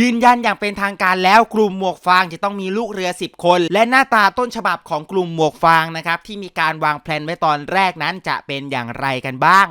ยืนยันอย่างเป็นทางการแล้วกลุ่มหมวกฟางจะต้องมีลูกเรือ 10 คน และหน้าตาต้นฉบับของกลุ่มหมวกฟางนะครับที่มีการวางแผนไว้ตอนแรกนั้นจะเป็นอย่างไรกันบ้าง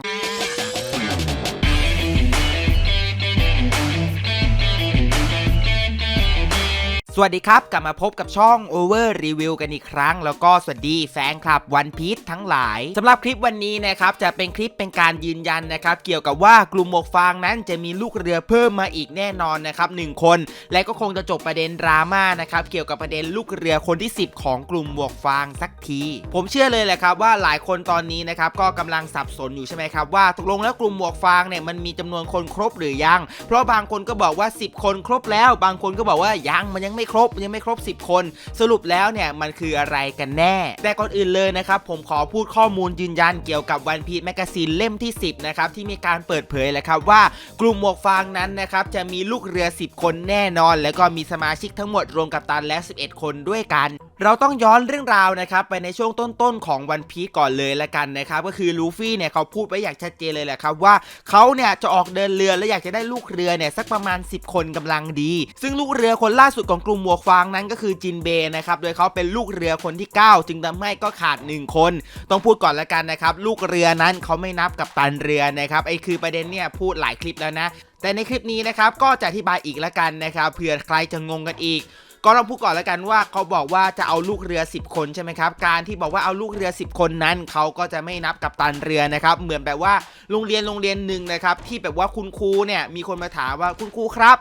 วัสดีครับ กลับมาพบกับช่อง Over Review กันอีกครั้ง แล้วก็สวัสดีแฟนคลับวันพี e ทั้งหลายสำหรับคลิปวันนี้นะครับจะเป็นคลิปเป็นการยืนยันนะครับ เกี่ยวกับว่ากลุ่มหมวกฟางนั้นจะมีลูกเรือเพิ่มมาอีกแน่นอนนะครับหนึ่งคน และก็คงจะจบประเด็นดราม่านะครับเกี่ยวกับประเด็นลูกเรือคนที่ 10 ของกลุ่มหมวกฟางสักที ผมเชื่อเลยแหละครับว่าหลายคนตอนนี้นะครับก็กำลังสับสนอยู่ใช่ไหมครับว่าตกลงแล้วกลุ่มหมวกฟางเนี่ยมันมีจำนวนคนครบหรือยัง เพราะบางคนก็บอกว่า 10 คนครบแล้ว บางคนก็บอกว่ายังมันยังไม่ครบยังไม่ครบ 10 คน สรุปแล้วเนี่ยมันคืออะไรกันแน่ แต่ก่อนอื่นเลยนะครับผมขอพูดข้อมูลยืนยันเกี่ยวกับวันพี e แมกซีนเล่มที่ 10นะครับที่มีการเปิดเผยแหละครับว่ากลุ่มหมวกฟางนั้นนะครับจะมีลูกเรือ 10 คนแน่นอน แล้วก็มีสมาชิกทั้งหมดรวมกับตันแล้ว11 คนด้วยกัน เราต้องย้อนเรื่องราวนะครับไปในช่วงต้นๆของวันพีก่อนเลยละกันนะครับก็คือลูฟี่เนี่ยเขาพูดไว้อย่างชัดเจนเลยแหละครับว่าเขาเนี่ยจะออกเดินเรือและอยากจะได้ลูกเรือเนี่ยสักประมาณ 10 คนกำลังดี ซึ่งลูกเรือคนล่าสุดของกลุ่มหมวกฟางนั้นก็คือจินเบนะครับโดยเขาเป็นลูกเรือคนที่ 9 จึงทำให้ก็ขาด 1 คน ต้องพูดก่อนละกันนะครับลูกเรือนั้นเขาไม่นับกับตันเรือนะครับไอ้คือประเด็นเนี่ยพูดหลายคลิปแล้วนะ แต่ในคลิปนี้นะครับก็จะอธิบายอีกละกันนะครับเผื่อใครจะงงกันอีกก็ต้องพูดก่อนแล้วกันว่าเขาบอกว่าจะเอาลูกเรือ 10 คนใช่ไหมครับ การที่บอกว่าเอาลูกเรือ 10 คนนั้นเขาก็จะไม่นับกับตันเรือนะครับ เหมือนแบบว่าโรงเรียนโรงเรียนหนึ่งนะครับที่แบบว่าคุณครูเนี่ยมีคนมาถามว่าคุณครูครับ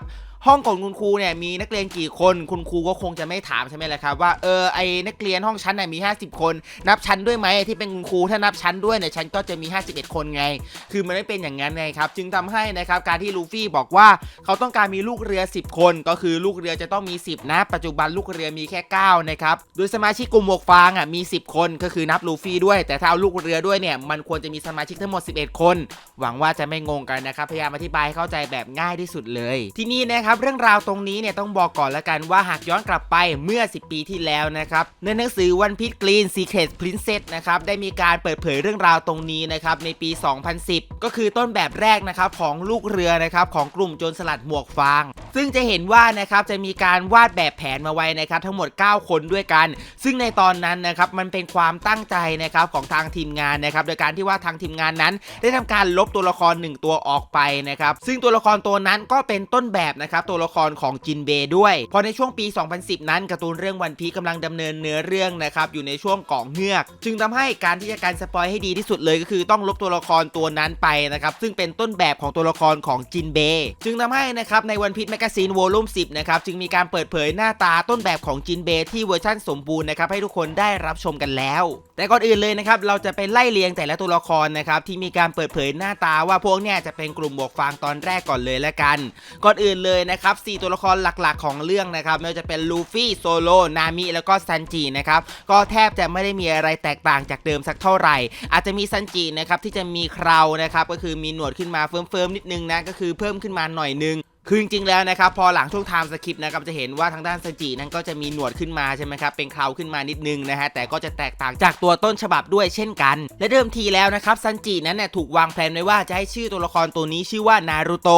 ห้องของคุณครูเนี่ยมีนักเรียนกี่คน คุณครูก็คงจะไม่ถามใช่ไหมล่ะครับว่าเออไอนักเรียนห้องชั้นน่ยมี 50 คน นับชั้นด้วยไหมที่เป็นคุณครูถ้านับชั้นด้วยเนี่ยชั้นก็จะมี 51 คนไง คือมันไม่เป็นอย่างนั้นไงครับจึงทำให้นะครับการที่ลูฟี่บอกว่าเขาต้องการมีลูกเรือ 10 คน ก็คือลูกเรือจะต้องมี 10 นะ ปัจจุบันลูกเรือมีแค่9นะครับโดยสมาชิกกลุ่มหมวกฟางอะมี 10 คนก็คือนับลูฟี่ด้วย แต่ถ้าเอาลูกเรือด้วยเนี่ยมันควรจะมีสมาชิกทั้งหมด 11 คน หวังว่าจะไม่งงกันนะครับพยายามอธิบายให้เข้าใจแบบง่ายที่สุดเลย ที่นี่นะครับเรื่องราวตรงนี้เนี่ยต้องบอกก่อนละกันว่าหากย้อนกลับไปเมื่อ 10 ปีที่แล้วนะครับในหนังสือ One Piece Green Secret Princess นะครับได้มีการเปิดเผยเรื่องราวตรงนี้นะครับในปี 2010 ก็คือต้นแบบแรกนะครับของลูกเรือนะครับของกลุ่มโจรสลัดหมวกฟาง ซึ่งจะเห็นว่านะครับจะมีการวาดแบบแผนมาไว้นะครับทั้งหมด 9 คนด้วยกัน ซึ่งในตอนนั้นนะครับมันเป็นความตั้งใจนะครับของทางทีมงานนะครับโดยการที่ว่าทางทีมงานนั้น ได้ทำการลบตัวละคร 1 ตัวออกไปนะครับซึ่งตัวละครตัวนั้นก็เป็นต้นแบบนะครับตัวละครของจินเบย์ด้วยพอในช่วงปี 2010 นั้นการ์ตูนเรื่องวันพีกำลังดำเนินเนื้อเรื่องนะครับอยู่ในช่วงกองเงือก จึงทำให้การที่จะการสปอยให้ดีที่สุดเลยก็คือต้องลบตัวละครตัวนั้นไปนะครับซึ่งเป็นต้นแบบของตัวละครของจินเบย์จึงทำให้นะครับในวันพีแมกซีนวอลุ่ม10นะครับจึงมีการเปิดเผยหน้าตาต้นแบบของจินเบย์ที่เวอร์ชั่นสมบูรณ์นะครับให้ทุกคนได้รับชมกันแล้ว แต่ก่อนอื่นเลยนะครับเราจะไปไล่เรียงแต่ละตัวละครนะครับที่มีการเปิดเผยหน้าตาว่าพวกเนี่ยจะเป็นกลุ่มบวกฟางตอนแรกก่อนเลยละกัน ก่อนอื่นเลยนะครับ4ตัวละครหลักๆ ของเรื่องนะครับไม่ว่าจะเป็นลูฟี่โซโลนามิแล้วก็ซันจินะครับก็แทบจะไม่ได้มีอะไรแตกต่างจากเดิมสักเท่าไหร่ อาจจะมีซันจินะครับที่จะมีเครานะครับก็คือมีหนวดขึ้นมาเฟิร์มๆนิดนึงนะก็คือเพิ่มขึ้นมาหน่อยนึงคือจริงๆแล้วนะครับพอหลังช่วงไทม์สคริปต์นะครับจะเห็นว่าทางด้านซันจินั้นก็จะมีหนวดขึ้นมาใช่ไหมครับเป็นเคราขึ้นมานิดนึงนะฮะแต่ก็จะแตกต่างจากตัวต้นฉบับด้วยเช่นกัน และเดิมทีแล้วนะครับซันจินั้นเนี่ยถูกวางแผนไว้ว่าจะให้ชื่อตัวละครตัวนี้ชื่อว่านารูโต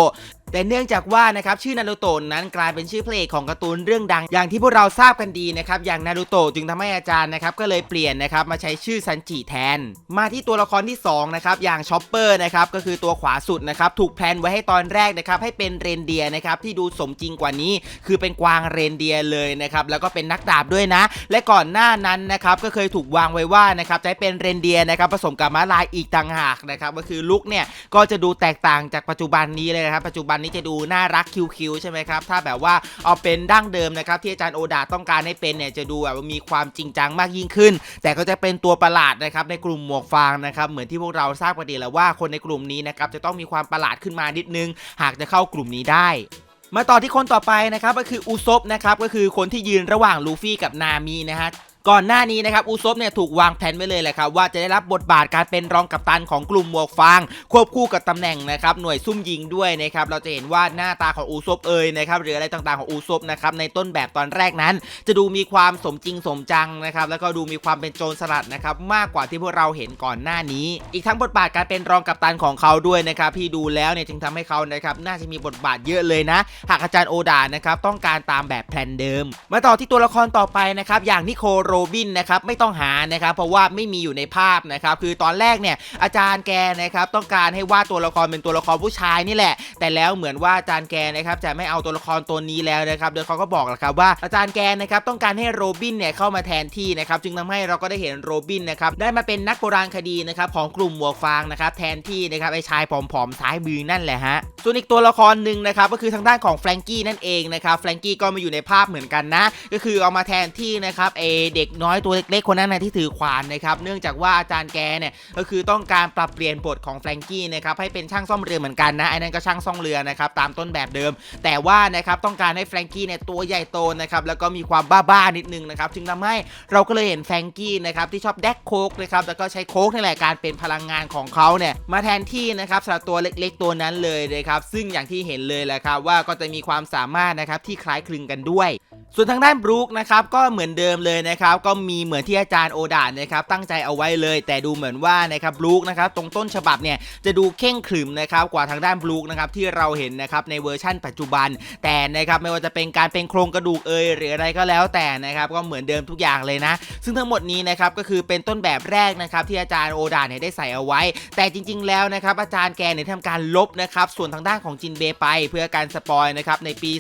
แต่เนื่องจากว่านะครับชื่อนารูโตะนั้นกลายเป็นชื่อเพลงของการ์ตูนเรื่องดัง อย่างที่พวกเราทราบกันดีนะครับอย่างนารูโตะจึงทำให้อาจารย์นะครับก็เลยเปลี่ยนนะครับมาใช้ชื่อซันจิแทน มาที่ตัวละครที่สองนะครับอย่างชอปเปอร์นะครับก็คือตัวขวาสุดนะครับถูกแพลนไว้ให้ตอนแรกนะครับให้เป็นเรนเดียนะครับที่ดูสมจริงกว่านี้ คือเป็นกวางเรนเดียเลยนะครับแล้วก็เป็นนักดาบด้วยนะ และก่อนหน้านั้นนะครับก็เคยถูกวางไว้ว่านะครับจะเป็นเรนเดียนะครับผสมกับม้าลายอีกต่างหากนะครับก็คือลุกเนี่ยก็จะดูแตกต่างจากปัจจุบันนี้เลยนะครับปัจจุบันนี้จะดูน่ารักคิวๆใช่ไหมครับถ้าแบบว่าเอาเป็นดั้งเดิมนะครับที่อาจารย์โอดาต้องการให้เป็นเนี่ยจะดูแบบมีความจริงจังมากยิ่งขึ้น แต่ก็จะเป็นตัวประหลาดนะครับในกลุ่มหมวกฟางนะครับเหมือนที่พวกเราทราบกันดีแล้วว่าคนในกลุ่มนี้นะครับจะต้องมีความประหลาดขึ้นมานิดนึง หากจะเข้ากลุ่มนี้ได้มาต่อที่คนต่อไปนะครับก็คืออุซบนะครับก็คือคนที่ยืนระหว่างลูฟี่กับนามินะฮะ ก่อนหน้านี้นะครับอูซบเนี่ยถูกวางแผนไว้เลยแหละครับว่าจะได้รับบทบาทการเป็นรองกัปตันของกลุ่มหมวกฟาง ควบคู่กับตำแหน่งนะครับหน่วยซุ่มยิงด้วยนะครับเราจะเห็นว่าหน้าตาของอูซบเอ่ยนะครับหรืออะไรต่างๆของอูซบนะครับในต้นแบบตอนแรกนั้น จะดูมีความสมจริงสมจังนะครับแล้วก็ดูมีความเป็นโจรสลัดนะครับมากกว่าที่พวกเราเห็นก่อนหน้านี้ อีกทั้งบทบาทการเป็นรองกัปตันของเขาด้วยนะครับที่ดูแล้วเนี่ยจึงทำให้เขานะครับน่าจะมีบทบาทเยอะเลยนะ หากอาจารย์โอดานะครับต้องการตามแบบแผนเดิม มาต่อที่ตัวละครต่อไปนะครับอย่างนิโคลโรบินนะครับไม่ต้องหานะครับเพราะว่าไม่มีอยู่ในภาพนะครับคือตอนแรกเนี่ยอาจารย์แกนะครับต้องการให้วาดตัวละครเป็นตัวละครผู้ชายนี่แหละ แต่แล้วเหมือนว่าอาจารย์แกนะครับจะไม่เอาตัวละครตัวนี้แล้วนะครับโดยเขาก็บอกแหละครับว่าอาจารย์แกนะครับต้องการให้โรบินเนี่ยเข้ามาแทนที่นะครับจึงทำให้เราก็ได้เห็นโรบินนะครับได้มาเป็นนักโบราณคดีนะครับของกลุ่มหมวกฟางนะครับแทนที่นะครับไอ้ชายผอมๆซ้ายมือนั่นแหละฮะส่วนอีกตัวละครหนึ่งนะครับก็คือทางด้านของแฟรงกี้นั่นเองนะครับแฟรงกี้ก็มาอยู่ในภาพเหมือนกันนะ ก็คือเอามาแทนที่นะครับเอเด็กน้อยตัวเล็กๆคนนั้นนะที่ถือขวานนะครับเนื่องจากว่าอาจารย์แกเนี่ยก็คือต้องการปรับเปลี่ยนบทของแฟรงกี้นะครับให้เป็นช่างซ่อมเรือเหมือนกันนะไอ้นั่นก็ช่างซ่อมเรือนะครับตามต้นแบบเดิม แต่ว่านะครับต้องการให้แฟรงกี้เนี่ยตัวใหญ่โตนะครับแล้วก็มีความบ้าๆนิดนึงนะครับจึงทำให้เราก็เลยเห็นแฟรงกี้นะครับที่ชอบแดกโคกนะครับแล้วก็ใช้โคกนี่แหละการเป็นพลังงานของเขาเนี่ยมาแทนที่นะครับสำหรับตัวเล็กๆตัวนั้นเลยนะครับซึ่งอย่างที่เห็นเลยแหละครับว่าก็จะมีความสามารถนะครับที่คล้ายคลึงกันด้วย ส่วนทางด้านบรูคนะครับก็เหมือนเดิมเลยนะครับก็มีเหมือนที่อาจารย์โอดานนะครับตั้งใจเอาไว้เลย แต่ดูเหมือนว่านะครับบรูคนะครับตรงต้นฉบับเนี่ยจะดูเข่งขรึมนะครับกว่าทางด้านบรูคนะครับที่เราเห็นนะครับในเวอร์ชั่นปัจจุบัน แต่นะครับไม่ว่าจะเป็นการเป็นโครงกระดูกเอยหรืออะไรก็แล้วแต่นะครับก็เหมือนเดิมทุกอย่างเลยนะ ซึ่งทั้งหมดนี้นะครับก็คือเป็นต้นแบบแรกนะครับที่อาจารย์โอดานเนี่ยได้ใส่เอาไว้ แต่จริง ๆ แล้วนะครับอาจารย์แกเนี่ยทำการลบนะครับส่วนทางด้านของจินเบไป เพื่อการสปอยนะครับในปี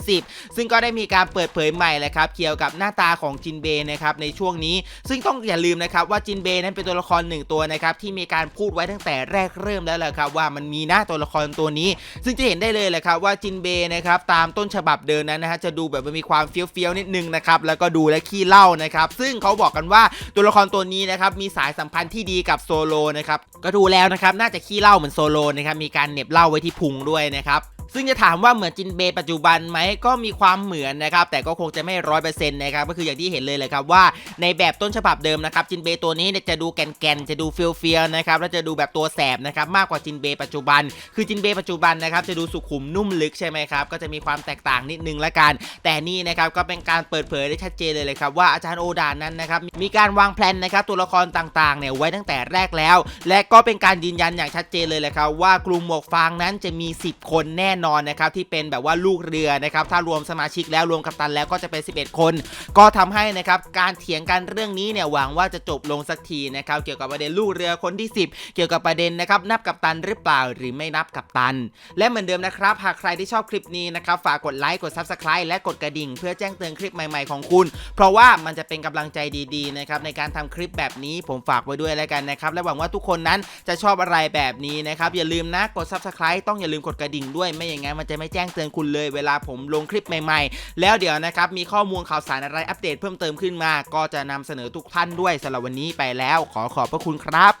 2010 ซึ่งก็ได้มีการเปิดเผยใหม่แหละครับเกี่ยวกับหน้าตาของจินเบนะครับในช่วงนี้ ซึ่งต้องอย่าลืมนะครับว่าจินเบนั้นเป็นตัวละครหนึ่งตัวนะครับที่มีการพูดไว้ตั้งแต่แรกเริ่มแล้วแหละครับว่ามันมีหน้าตัวละครตัวนี้ ซึ่งจะเห็นได้เลยแหละครับว่าจินเบนะครับตามต้นฉบับเดิมนั้นนะฮะจะดูแบบมีความเฟี้ยวๆนิดนึงนะครับแล้วก็ดูและขี้เล่านะครับซึ่งเขาบอกกันว่าตัวละครตัวนี้นะครับมีสายสัมพันธ์ที่ดีกับโซโลนะครับก็ดูแล้วนะครับน่าจะขี้เล่าเหมือนโซโลนะครับมีการเน็บเล่าไว้ที่พุงด้วยนะครับ ซึ่งจะถามว่าเหมือนจินเบย์ปัจจุบันไหมก็มีความเหมือนนะครับ แต่ก็คงจะไม่ร้อยเปอร์เซ็นต์นะครับก็คืออย่างที่เห็นเลยเลยครับว่าในแบบต้นฉบับเดิมนะครับจินเบย์ตัวนี้จะดูแกนๆจะดูเฟี้ยวๆนะครับแล้วจะดูแบบตัวแสบนะครับมากกว่าจินเบย์ปัจจุบัน คือจินเบย์ปัจจุบันนะครับจะดูสุขุมนุ่มลึกใช่ไหมครับก็จะมีความแตกต่างนิดนึงละกัน แต่นี่นะครับก็เป็นการเปิดเผยได้ชัดเจนเลยเลยครับว่าอาจารย์โอดานั้นนะครับมีการวางแผนนะครับตัวละครต่างๆเนี่ยไว้ตั้งแต่แรกแล้ว และก็เป็นการยืนยันอย่างชัดเจนเลยแหละครับว่ากลุ่มหมวกฟางนั้นจะมี 10 คนแน่นอนนะครับที่เป็นแบบว่าลูกเรือนะครับถ้ารวมสมาชิกแล้วรวมกัปตันแล้วก็จะเป็น 11 คน ก็ทำให้นะครับการเถียงกันเรื่องนี้เนี่ยหวังว่าจะจบลงสักทีนะครับเกี่ยวกับประเด็นลูกเรือคนที่ 10 เกี่ยวกับประเด็นนะครับนับกัปตันหรือเปล่าหรือไม่นับกัปตัน และเหมือนเดิมนะครับหากใครที่ชอบคลิปนี้นะครับฝากกดไลค์กด Subscribe และกดกระดิ่ง เพื่อแจ้งเตือนคลิปใหม่ๆของคุณ เพราะว่ามันจะเป็นกำลังใจดีๆนะครับในการทำคลิปแบบนี้ผมฝากไว้ด้วยแล้วกันนะครับและหวังว่าทุกคนนั้นจะชอบอะไรแบบนี้นะครับอย่าลืมนะกด Subscribe ต้องอย่าลืมกดกระดิ่งด้วยไม่อย่างนั้นมันจะไม่แจ้งเตือนคุณเลยเวลาผมลงคลิปใหม่ ๆ แล้วเดี๋ยวนะครับมีข้อมูลข่าวสารอะไรอัปเดตเพิ่มเติมขึ้นมา ก็จะนำเสนอทุกท่านด้วยสำหรับวันนี้ไปแล้ว ขอขอบพระคุณครับ